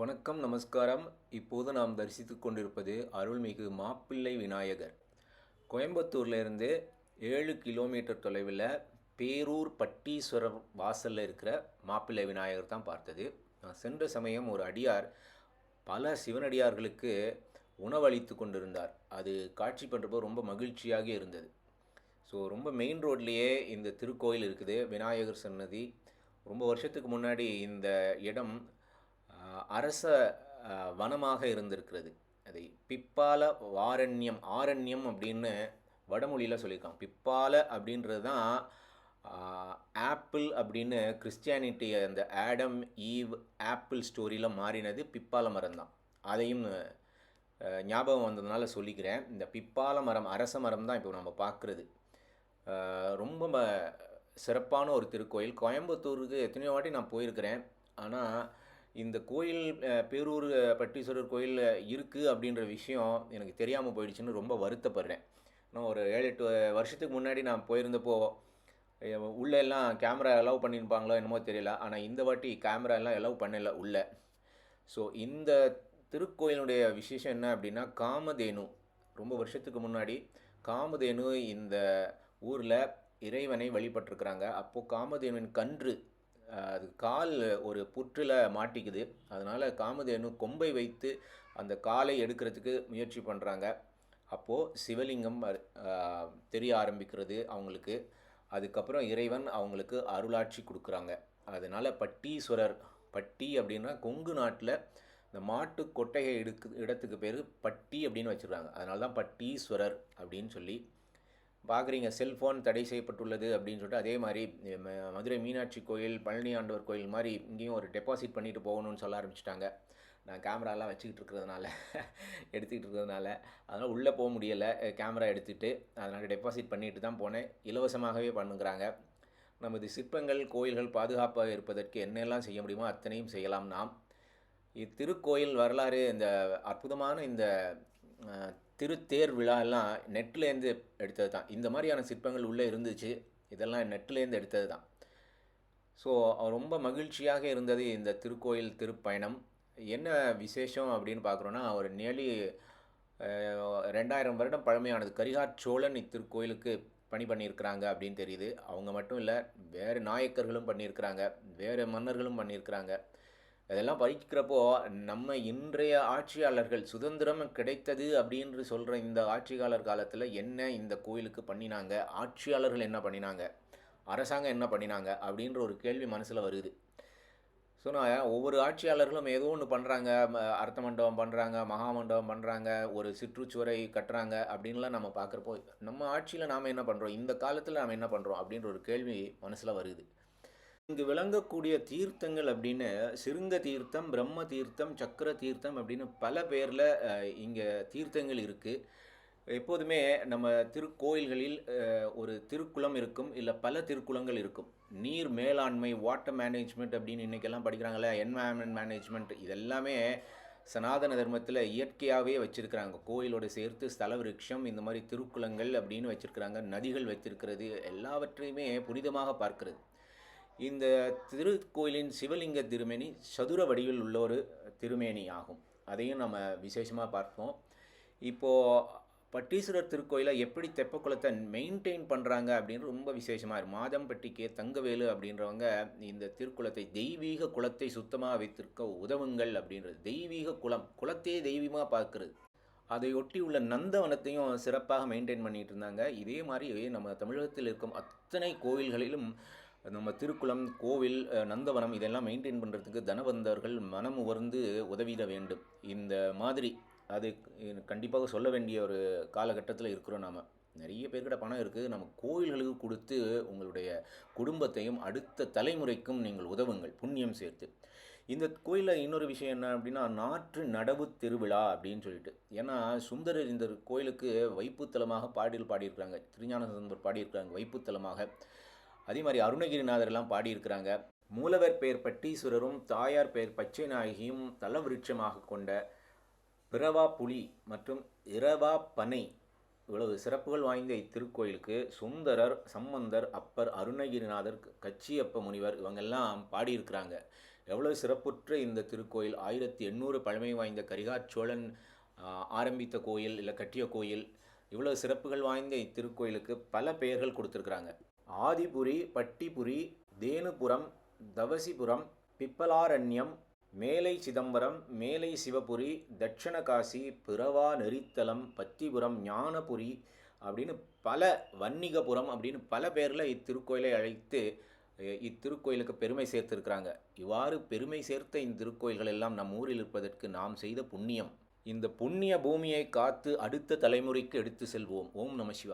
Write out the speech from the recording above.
வணக்கம் நமஸ்காரம். இப்போது நாம் தரிசித்து கொண்டிருப்பது அருள்மிகு மாப்பிள்ளை விநாயகர். கோயம்புத்தூர்லேருந்து ஏழு கிலோமீட்டர் தொலைவில் பேரூர் பட்டீஸ்வரர் வாசலில் இருக்கிற மாப்பிள்ளை விநாயகர் தான் பார்த்தது. நான் சென்ற சமயம் ஒரு அடியார் பல சிவனடியார்களுக்கு உணவளித்து கொண்டிருந்தார். அது காட்சி பண்ணுறப்போ ரொம்ப மகிழ்ச்சியாக இருந்தது. ஸோ ரொம்ப மெயின் ரோட்லேயே இந்த திருக்கோயில் இருக்குது. விநாயகர் சன்னதி. ரொம்ப வருஷத்துக்கு முன்னாடி இந்த இடம் அரச வனமாக இருந்திருக்கிறது. அதை பிப்பால வாரண்யம் ஆரண்யம் அப்படின்னு வடமொழியில் சொல்லியிருக்காங்க. பிப்பால அப்படின்றது தான் ஆப்பிள் அப்படின்னு கிறிஸ்டியானிட்டி அந்த ஆடம் ஈவ் ஆப்பிள் ஸ்டோரியில் மாறினது பிப்பால மரம் தான் அதையும் ஞாபகம் வந்ததுனால சொல்லிக்கிறேன். இந்த பிப்பால மரம் அரச மரம் தான் இப்போ நம்ம பார்க்குறது. ரொம்ப சிறப்பான ஒரு திருக்கோயில். கோயம்புத்தூருக்கு எத்தனையோ வாட்டி நான் போயிருக்கிறேன். ஆனால் இந்த கோயில் பேரூர் பட்டீஸ்வரர் கோயில் இருக்குது அப்படின்ற விஷயம் எனக்கு தெரியாமல் போயிடுச்சுன்னு ரொம்ப வருத்தப்படுறேன். நான் ஒரு ஏழு எட்டு வருஷத்துக்கு முன்னாடி நான் போயிருந்தப்போ உள்ளே எல்லாம் கேமரா அலோவ் பண்ணியிருப்பாங்களோ என்னமோ தெரியல. ஆனால் இந்த வாட்டி கேமரா எல்லாம் அலோவ் பண்ணலை உள்ளே. ஸோ இந்த திருக்கோயிலுடைய விசேஷம் என்ன அப்படின்னா காமதேனு. ரொம்ப வருஷத்துக்கு முன்னாடி காமதேனு இந்த ஊரில் இறைவனை வழிபட்டிருக்கிறாங்க. அப்போது காமதேனுவின் கன்று அது கால் ஒரு புற்றில் மாட்டிக்குது. அதனால் காமதேனு கொம்பை வைத்து அந்த காலை எடுக்கிறதுக்கு முயற்சி பண்ணுறாங்க அப்போது சிவலிங்கம் தெரிய ஆரம்பிக்கிறது அவங்களுக்கு. அதுக்கப்புறம் இறைவன் அவங்களுக்கு அருளாட்சி கொடுக்குறாங்க. அதனால் பட்டீஸ்வரர் பட்டி அப்படின்னா கொங்கு நாட்டில் இந்த மாட்டு கொட்டையை எடுக்கு இடத்துக்கு பேர் பட்டி அப்படின்னு வச்சுருக்காங்க. அதனால தான் பட்டீஸ்வரர் அப்படின்னு சொல்லி பார்க்குறீங்க செல்ஃபோன் தடை செய்யப்பட்டுள்ளது அப்படின்னு சொல்லிட்டு அதே மாதிரி மதுரை மீனாட்சி கோயில் பழனி ஆண்டவர் கோயில் மாதிரி இங்கேயும் ஒரு டெபாசிட் பண்ணிட்டு போகணும்னு சொல்ல ஆரம்பிச்சிட்டாங்க. நான் கேமராலாம் வச்சுக்கிட்டு இருக்கிறதுனால எடுத்துக்கிட்டு இருக்கிறதுனால அதனால் உள்ளே போக முடியலை கேமரா எடுத்துகிட்டு அதனால் டெபாசிட் பண்ணிட்டு தான் போனேன். இலவசமாகவே பண்ணுங்கிறாங்க. நமது சிற்பங்கள் கோயில்கள் பாதுகாப்பாக இருப்பதற்கு என்னெல்லாம் செய்ய முடியுமோ அத்தனையும் செய்யலாம் நாம். இத்திருக்கோயில் வரலாறு இந்த அற்புதமான இந்த திருத்தேர் விழா எல்லாம் நெட்லேருந்து எடுத்தது தான். இந்த மாதிரியான சிற்பங்கள் உள்ளே இருந்துச்சு. இதெல்லாம் நெட்லேருந்து எடுத்தது தான். ஸோ ரொம்ப மகிழ்ச்சியாக இருந்தது இந்த திருக்கோயில் திருப்பயணம். என்ன விசேஷம் அப்படின்னு பார்க்குறோன்னா ஒரு நியர்லி ரெண்டாயிரம் வருடம் பழமையானது. கரிகார் சோழன் இத்திருக்கோயிலுக்கு பணி பண்ணியிருக்கிறாங்க அப்படின்னு தெரியுது. அவங்க மட்டும் இல்லை வேறு நாயக்கர்களும் பண்ணியிருக்கிறாங்க. வேறு மன்னர்களும் பண்ணியிருக்கிறாங்க. இதெல்லாம் படிக்கிறப்போ நம்ம இன்றைய ஆட்சியாளர்கள் சுதந்திரம் கிடைத்தது அப்படின்னு சொல்கிற இந்த ஆட்சியாளர் காலத்தில் என்ன இந்த கோயிலுக்கு பண்ணினாங்க? ஆட்சியாளர்கள் என்ன பண்ணினாங்க? அரசாங்கம் என்ன பண்ணினாங்க? அப்படின்ற ஒரு கேள்வி மனசில் வருது. ஸோ நான் ஒவ்வொரு ஆட்சியாளர்களும் ஏதோ ஒன்று பண்ணுறாங்க அர்த்த மண்டபம் பண்ணுறாங்க மகா மண்டபம் பண்ணுறாங்க ஒரு சிற்றுச்சுவரை கட்டுறாங்க அப்படின்லாம் நம்ம பார்க்குறப்போ நம்ம ஆட்சியில் நாம் என்ன பண்ணுறோம் இந்த காலத்தில் நாம் என்ன பண்ணுறோம் அப்படின்ற ஒரு கேள்வி மனசில் வருது. இங்கு விளங்கக்கூடிய தீர்த்தங்கள் அப்படின்னு சிருங்க தீர்த்தம் பிரம்ம தீர்த்தம் சக்கர தீர்த்தம் அப்படின்னு பல பேரில் இங்கே தீர்த்தங்கள் இருக்குது எப்போதுமே நம்ம திருக்கோயில்களில் ஒரு திருக்குளம் இருக்கும் இல்லை பல திருக்குளங்கள் இருக்கும். நீர் மேலாண்மை வாட்டர் மேனேஜ்மெண்ட் அப்படின்னு இன்றைக்கெல்லாம் படிக்கிறாங்களே என்வாயன்மெண்ட் மேனேஜ்மெண்ட் இதெல்லாமே சனாதன தர்மத்தில் இயற்கையாகவே வச்சுருக்கிறாங்க. கோயிலோட சேர்த்து ஸ்தல விருட்சம் இந்த மாதிரி திருக்குளங்கள் அப்படின்னு வச்சுருக்கிறாங்க. நதிகள் வச்சிருக்கிறது எல்லாவற்றையுமே புனிதமாக பார்க்கிறது. இந்த திருக்கோயிலின் சிவலிங்க திருமேனி சதுர வடிவில் உள்ள ஒரு திருமேனி ஆகும் அதையும் நம்ம விசேஷமாக பார்ப்போம். இப்போது பட்டீஸ்வரர் திருக்கோயிலை எப்படி தெப்பக்குளத்தை மெயின்டைன் பண்ணுறாங்க அப்படின்னு ரொம்ப விசேஷமாக இருக்கும் மாதம்பட்டி கே தங்கவேலு அப்படின்றவங்க இந்த திருக்குளத்தை தெய்வீக குலத்தை சுத்தமாக வைத்திருக்க உதவுங்கள் அப்படின்றது. தெய்வீக குலம் குலத்தையே தெய்வீகமாக பார்க்குறது. அதையொட்டி உள்ள நந்தவனத்தையும் சிறப்பாக மெயின்டைன் பண்ணிகிட்டு இருந்தாங்க. இதே மாதிரி நம்ம தமிழகத்தில் இருக்கும் அத்தனை கோவில்களிலும் நம்ம திருக்குளம் கோவில் நந்தவனம் இதெல்லாம் மெயின்டைன் பண்ணுறதுக்கு தனவந்தர்கள் மனம் உவர்ந்து உதவிட வேண்டும். இந்த மாதிரி அது கண்டிப்பாக சொல்ல வேண்டிய ஒரு காலகட்டத்தில் இருக்கிறோம் நாம். நிறைய பேர்கிட்ட பணம் இருக்குது நம்ம கோயில்களுக்கு கொடுத்து உங்களுடைய குடும்பத்தையும் அடுத்த தலைமுறைக்கும் நீங்கள் உதவுங்கள் புண்ணியம் சேர்த்து. இந்த கோயிலில் இன்னொரு விஷயம் என்ன அப்படின்னா நாற்று நடவு திருவிழா அப்படின்னு சொல்லிட்டு. ஏன்னா சுந்தரர் இந்த கோயிலுக்கு வைப்புத்தலமாக பாடல் பாடியிருக்கிறாங்க. திருஞான சுந்தர் பாடியிருக்கிறாங்க வைப்புத்தலமாக. அதே மாதிரி அருணகிரிநாதர்லாம் பாடியிருக்கிறாங்க. மூலவர் பெயர் பட்டீஸ்வரரும் தாயார் பெயர் பச்சை நாயகியும் தலவிருட்சமாக கொண்ட பிறவா புலி மற்றும் இரவா பனை இவ்வளவு சிறப்புகள் வாய்ந்த இத்திருக்கோயிலுக்கு சுந்தரர் சம்பந்தர் அப்பர் அருணகிரிநாதர் கச்சியப்ப முனிவர் இவங்கெல்லாம் பாடியிருக்கிறாங்க. எவ்வளவு சிறப்புற்ற இந்த திருக்கோயில். ஆயிரத்தி எண்ணூறு பழமை வாய்ந்த கரிகாச்சோழன் ஆரம்பித்த கோயில் இல்லை கட்டிய கோயில். இவ்வளவு சிறப்புகள் வாய்ந்த இத்திருக்கோயிலுக்கு பல பெயர்கள் கொடுத்துருக்குறாங்க. ஆதிபுரி பட்டிபுரி தேனுபுரம் தவசிபுரம் பிப்பலாரண்யம் மேலை சிதம்பரம் மேலை சிவபுரி தட்சணகாசி பிறவா நெறித்தலம் பத்திபுரம் ஞானபுரி அப்படின்னு பல வன்னிகபுரம் அப்படின்னு பல பேரில் இத்திருக்கோயிலை அழைத்து இத்திருக்கோயிலுக்கு பெருமை சேர்த்திருக்கிறாங்க. இவ்வாறு பெருமை சேர்த்த இந்த திருக்கோயில்கள் எல்லாம் நம் ஊரில் இருப்பதற்கு நாம் செய்த புண்ணியம். இந்த புண்ணிய பூமியை காத்து அடுத்த தலைமுறைக்கு எடுத்து செல்வோம். ஓம் நம சிவா